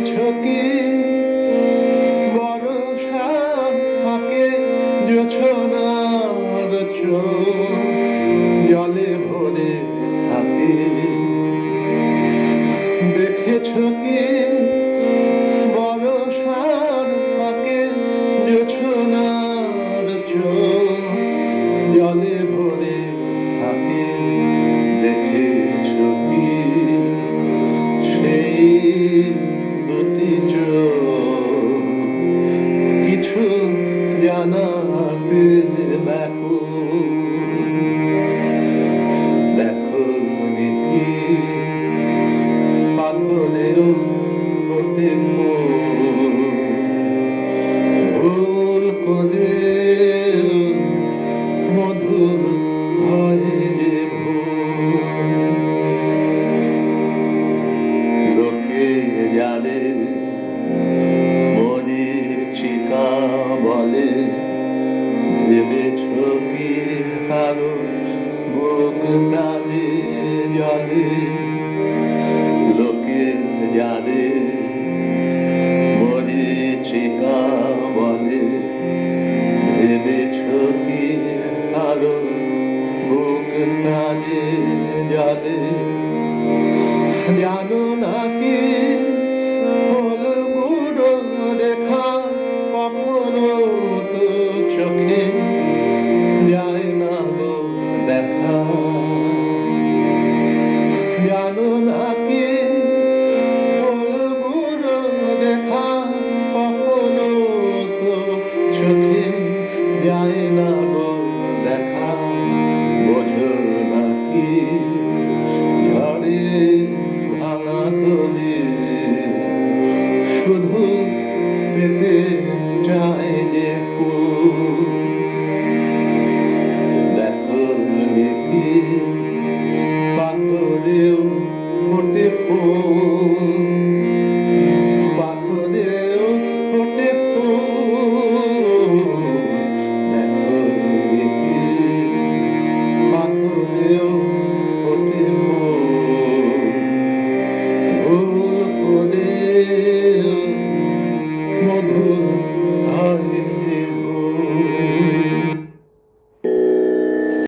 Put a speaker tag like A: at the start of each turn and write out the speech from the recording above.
A: রেখেছ কি বরসাকে যোছনা জলে ভরে জানে মরিচিকা বলে ভেবেছ কি কারও বুক প্রাণে জলে? জানো নাকি? গুঁড়ো দেখা কখনো তো চোখে যায় না দেখা জানো নাকি? পেতে চায় যে কুল।